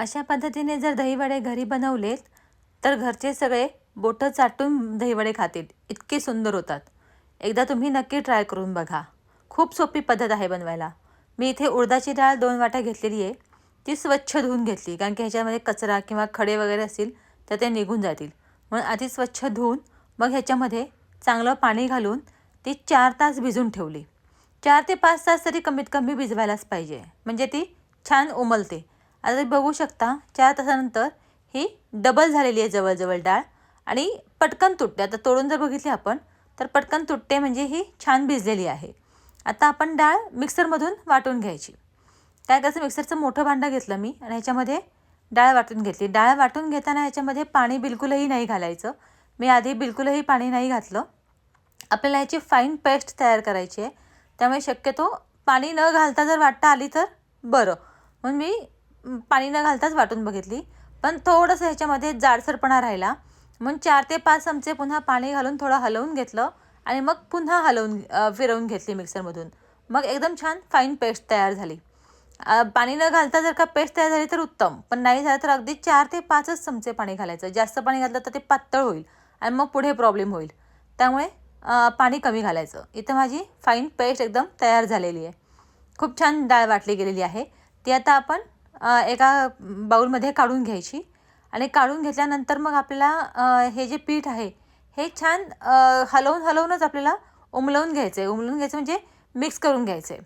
अशा पद्धतीने जर दहीवडे घरी बनवलेत तर घरचे सगळे बोटं चाटून दहीवडे खातील. इतके सुंदर होतात. एकदा तुम्ही नक्की ट्राय करून बघा. खूप सोपी पद्धत आहे बनवायला. मी इथे उडदाची डाळ दोन वाट्या घेतलेली आहे. ती स्वच्छ धुवून घेतली. कारण की ह्याच्यामध्ये कचरा किंवा खडे वगैरे असतील तर ते निघून जातील. म्हणून आधी स्वच्छ धुवून मग ह्याच्यामध्ये चांगलं पाणी घालून ती चार तास भिजून ठेवली. चार ते पाच तास तरी कमीत कमी भिजवायलाच पाहिजे. म्हणजे ती छान उमलते. आता बघू शकता चार तासानंतर ही डबल झालेली आहे जवळजवळ डाळ. आणि पटकन तुटते. आता तोडून जर बघितली आपण तर पटकन तुटते म्हणजे ही छान भिजलेली आहे. आता आपण डाळ मिक्सरमधून वाटून घ्यायची. काय करायचं मिक्सरचं मोठं भांडं घेतलं मी आणि ह्याच्यामध्ये डाळ वाटून घेतली. डाळ वाटून घेताना ह्याच्यामध्ये पाणी बिलकुलही नाही घालायचं. मी आधी बिलकुलही पाणी नाही घातलं. आपल्याला ह्याची फाईन पेस्ट तयार करायची आहे. त्यामुळे शक्यतो पाणी न घालता जर वाटता आली तर बरं. म्हणून मी पाणी न घालताच वाटून बघितली. पण थोडंसं ह्याच्यामध्ये जाडसरपणा राहिला. म्हणून चार ते पाच चमचे पुन्हा पाणी घालून थोडं हलवून घेतलं आणि मग पुन्हा हलवून फिरवून घेतली मिक्सरमधून. मग एकदम छान फाईन पेस्ट तयार झाली. पाणी न घालता जर का पेस्ट तयार झाली तर उत्तम. पण नाही झालं तर अगदी चार ते पाचच चमचे पाणी घालायचं. जास्त पाणी घातलं तर ते पातळ होईल आणि मग पुढे प्रॉब्लेम होईल. त्यामुळे पाणी कमी घालायचं. इथं माझी फाईन पेस्ट एकदम तयार झालेली आहे. खूप छान डाळ वाटली गेलेली आहे. ती आता आपण एका बाऊलमध्ये काढून घ्यायची. आणि काढून घेतल्यानंतर मग आपल्याला हे जे पीठ आहे हे छान हलवून हलवूनच आपल्याला उमलवून घ्यायचं आहे उमलवून घ्यायचं म्हणजे मिक्स करून घ्यायचं आहे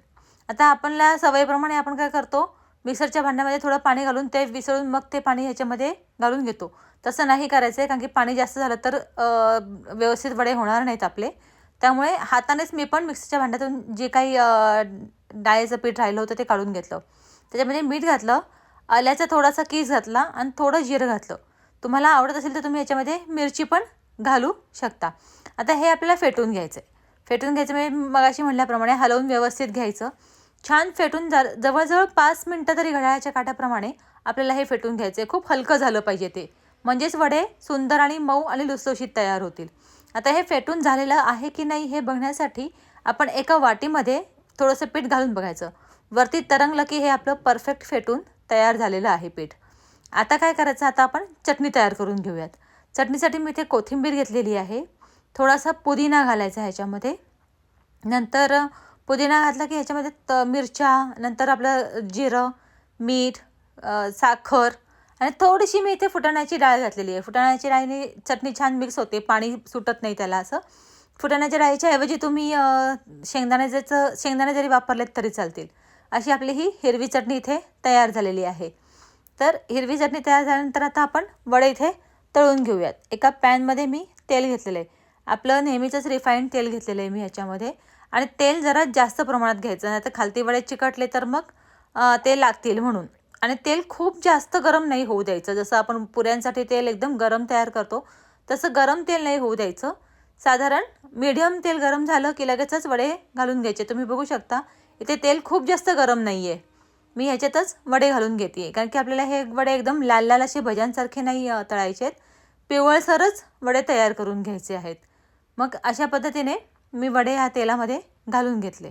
आता आपणला सवयीप्रमाणे आपण काय करतो मिक्सरच्या भांड्यामध्ये थोडं पाणी घालून ते विसळून मग ते पाणी ह्याच्यामध्ये घालून घेतो. तसं नाही करायचं आहे कारण की पाणी जास्त झालं तर व्यवस्थित वडे होणार नाहीत आपले. त्यामुळे हातानेच मी पण मिक्सरच्या भांड्यातून जे काही डाळीचं पीठ राहिलं होतं ते काढून घेतलं. त्याच्यामध्ये मीठ घातलं आल्याचा थोडासा कीस घातला आणि थोडं जिरं घातलं. तुम्हाला आवडत असेल तर तुम्ही याच्यामध्ये मिरची पण घालू शकता. आता हे आपल्याला फेटून घ्यायचं आहे फेटून घ्यायचं म्हणजे मगाशी म्हणल्याप्रमाणे हलवून व्यवस्थित घ्यायचं. छान फेटून जा जवळजवळ पाच मिनटं तरी घड्याळाच्या काठाप्रमाणे आपल्याला हे फेटून घ्यायचं आहे खूप हलकं झालं पाहिजे ते. म्हणजेच वडे सुंदर आणि मऊ आणि लुसलुशीत तयार होतील. आता हे फेटून झालेलं आहे की नाही हे बघण्यासाठी आपण एका वाटीमध्ये थोडंसं पीठ घालून बघायचं. वरती तरंगलं की हे आपलं परफेक्ट फेटून तयार झालेलं आहे पीठ. आता काय करायचं? आता आपण चटणी तयार करून घेऊयात. चटणीसाठी मी इथे कोथिंबीर घेतलेली आहे. थोडासा पुदिना घालायचा ह्याच्यामध्ये. नंतर पुदिना घातला की ह्याच्यामध्ये त मिरच्या नंतर आपलं जिरं मीठ साखर आणि थोडीशी मी इथे फुटाण्याची डाळ घातलेली आहे. फुटाण्याची डाळीने चटणी छान मिक्स होते. पाणी सुटत नाही त्याला असं. फुटाण्याच्या डाळीच्या ऐवजी तुम्ही शेंगदाण्याचं शेंगदाणे जरी वापरलेत तरी चालतील. अशी आपली ही हिरवी चटणी इथे तयार झालेली आहे. तर हिरवी चटणी तयार झाल्यानंतर आता आपण वडे इथे तळून घेऊयात. एका पॅनमध्ये मी तेल घेतलेलं आहे. आपलं नेहमीचंच रिफाईंड तेल घेतलेलं आहे मी ह्याच्यामध्ये आणि तेल जरा जास्त प्रमाणात घ्यायचं नाही तर खालती वडे चिकटले तर मग ते लागतील म्हणून. आणि तेल खूप जास्त गरम नाही होऊ द्यायचं. जसं आपण पुऱ्यांसाठी तेल एकदम गरम तयार करतो तसं गरम तेल नाही होऊ द्यायचं. साधारण मीडियम तेल गरम झालं की लगेचच वडे घालून घ्यायचे. तुम्ही बघू शकता इथे तेल खूप जास्त गरम नाही आहे मी ह्याच्यातच वडे घालून घेते आहे कारण की आपल्याला हे वडे एकदम लाल लाल असे भज्यांसारखे नाही तळायचे आहेत. पिवळसरच वडे तयार करून घ्यायचे आहेत. मग अशा पद्धतीने मी वडे ह्या तेलामध्ये घालून घेतले.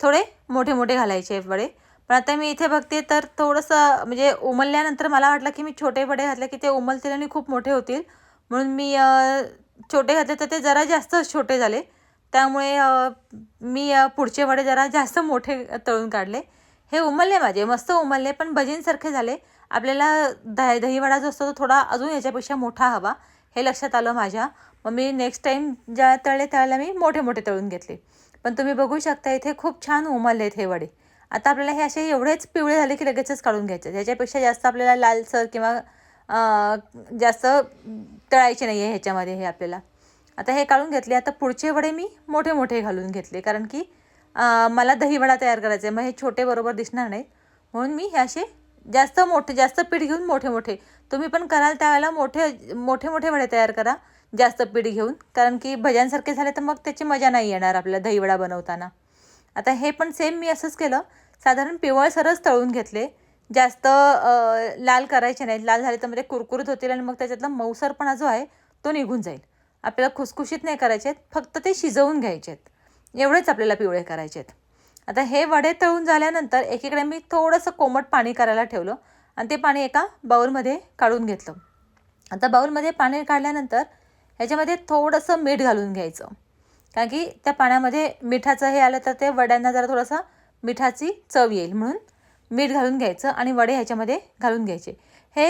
थोडे मोठे मोठे घालायचे आहेत वडे. पण आता मी इथे बघते तर थोडंसं म्हणजे उमलल्यानंतर मला वाटलं की मी छोटे वडे घातले की ते उमलतील आणि खूप मोठे होतील. म्हणून मी छोटे घातले तर ते जरा जास्तच छोटे झाले. त्यामुळे मी पुढचे वडे जरा जास्त मोठे तळून काढले. हे उमलले माझे मस्त उमलले पण भजींसारखे झाले. आपल्याला दह दहीवडा जो असतो तो थोडा अजून याच्यापेक्षा मोठा हवा हे लक्षात आलं माझ्या. मग मी नेक्स्ट टाईम ज्या तळले त्यावेळेला मी मोठे मोठे तळून घेतले. पण तुम्ही बघू शकता इथे खूप छान उमलले आहेत हे वडे. आता आपल्याला हे असे एवढेच पिवळे झाले की लगेचच काढून घ्यायचे. ह्याच्यापेक्षा जास्त आपल्याला लालसर किंवा जास्त तळायचे नाही आहे ह्याच्यामध्ये हे आपल्याला. आता हे काढून घेतले. आता पुढचे वडे मी मोठे मोठे घालून घेतले. कारण की मला दहीवडा तयार करायचा आहे. मग हे छोटे बरोबर दिसणार नाहीत. म्हणून मी हे असे जास्त मोठे जास्त पीठ घेऊन मोठे मोठे. तुम्ही पण कराल त्यावेळेला मोठे मोठे मोठे वडे तयार करा. जास्त पीठ घेऊन. कारण की भज्यांसारखे झाले तर मग त्याची मजा नाही येणार आपल्याला दहीवडा बनवताना. आता हे पण सेम मी असंच केलं. साधारण पिवळसरच तळून घेतले. जास्त लाल करायचे नाहीत. लाल झाले तर म्हणजे कुरकुरीत होतील आणि मग त्याच्यातला मऊसरपणा जो आहे तो निघून जाईल. आपल्याला खुसखुशीत नाही करायचे आहेत फक्त ते शिजवून घ्यायचे आहेत एवढेच आपल्याला पिवळे करायचे आहेत आता हे वडे तळून झाल्यानंतर एकीकडे मी थोडंसं कोमट पाणी करायला ठेवलं आणि ते पाणी एका बाऊलमध्ये काढून घेतलं. आता बाऊलमध्ये पाणी काढल्यानंतर ह्याच्यामध्ये थोडंसं मीठ घालून घ्यायचं. कारण की त्या पाण्यामध्ये मिठाचं हे आलं तर ते वड्यांना जरा थोडासा मिठाची चव येईल म्हणून मीठ घालून घ्यायचं आणि वडे ह्याच्यामध्ये घालून घ्यायचे. हे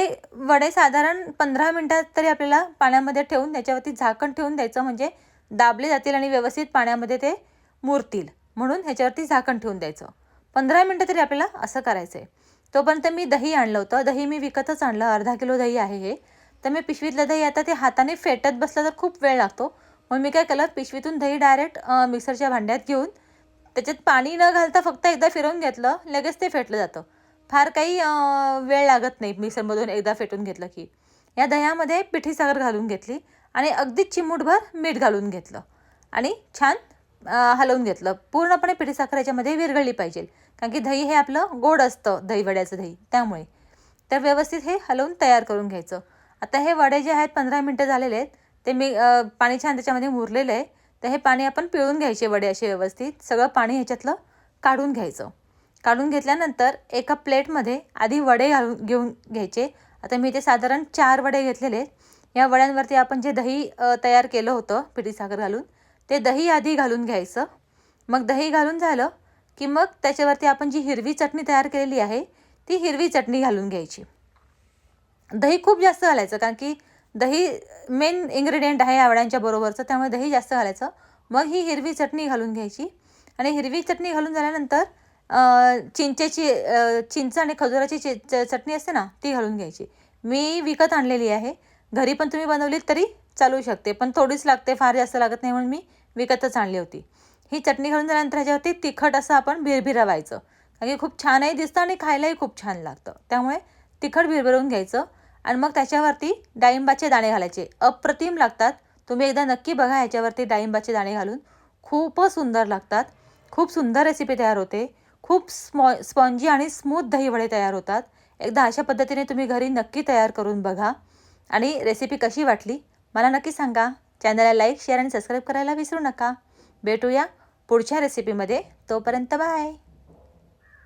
वडे साधारण पंधरा मिनटात तरी आपल्याला पाण्यामध्ये ठेवून त्याच्यावरती झाकण ठेवून द्यायचं म्हणजे दाबले जातील आणि व्यवस्थित पाण्यामध्ये ते मुरतील. म्हणून ह्याच्यावरती झाकण ठेवून द्यायचं. पंधरा मिनटं तरी आपल्याला असं करायचं आहे तोपर्यंत मी दही आणलं होतं. दही मी विकतच आणलं. अर्धा किलो दही आहे हे. तर मी पिशवीतलं दही आता ते हाताने फेटत बसलं तर खूप वेळ लागतो. मग मी काय केलं? पिशवीतून दही डायरेक्ट मिक्सरच्या भांड्यात घेऊन त्याच्यात पाणी न घालता फक्त एकदा फिरवून घेतलं. लगेच ते फेटलं जातं. फार काही वेळ लागत नाही मिक्सरमधून एकदा फेटून घेतलं की. या दह्यामध्ये पिठी साखर घालून घेतली आणि अगदी चिमूटभर मीठ घालून घेतलं आणि छान हलवून घेतलं. पूर्णपणे पिठी साखर याच्यामध्ये विरघळली पाहिजे. कारण की दही हे आपलं गोड असतं दही वड्याचं दही. त्यामुळे. तर व्यवस्थित हे हलवून तयार करून घ्यायचं. आता हे वडे जे आहेत पंधरा मिनटं झालेले आहेत. ते मी पाणी छान त्याच्यामध्ये मुरलेलं आहे. तर हे पाणी आपण पिळून घ्यायचे वडे असे व्यवस्थित. सगळं पाणी ह्याच्यातलं काढून घ्यायचं. काढून घेतल्यानंतर एका प्लेटमध्ये आधी वडे घालून घेऊन घ्यायचे. आता मी ते साधारण चार वडे घेतलेले. या वड्यांवरती आपण जे दही तयार केलं होतं पिठी साखर घालून ते दही आधी घालून घ्यायचं. मग दही घालून झालं की मग त्याच्यावरती आपण जी हिरवी चटणी तयार केलेली आहे ती हिरवी चटणी घालून घ्यायची. दही खूप जास्त घालायचं कारण की दही मेन इन्ग्रेडियंट आहे या वड्यांच्या बरोबरचं त्यामुळे दही जास्त घालायचं. मग ही हिरवी चटणी घालून घ्यायची. आणि हिरवी चटणी घालून झाल्यानंतर चिंचेची चिंच आणि खजुराची चि च- चटणी असते ना ती घालून घ्यायची. मी विकत आणलेली आहे. घरी पण तुम्ही बनवलीत तरी चालू शकते पण थोडीच लागते फार जास्त लागत नाही म्हणून मी विकतच आणली होती. ही चटणी घालून झाल्यानंतर ह्याच्यावरती तिखट असं आपण भिरभिरवायचं. कारण की खूप छानही दिसतं आणि खायलाही खूप छान लागतं. त्यामुळे तिखट भिरभिरवून घ्यायचं आणि मग त्याच्यावरती डाळिंबाचे दाणे घालायचे. अप्रतिम लागतात. तुम्ही एकदा नक्की बघा ह्याच्यावरती डाळिंबाचे दाणे घालून. खूपच सुंदर लागतात. खूप सुंदर रेसिपी तयार होते. खूप स्मॉ स्पॉन्जी आणि स्मूथ दहीवडे तयार होतात. एकदा अशा पद्धतीने तुम्ही घरी नक्की तयार करून बघा. आणि रेसिपी कशी वाटली मला नक्की सांगा. चॅनलला लाईक शेअर आणि सबस्क्राईब करायला विसरू नका. भेटूया पुढच्या रेसिपीमध्ये तोपर्यंत बाय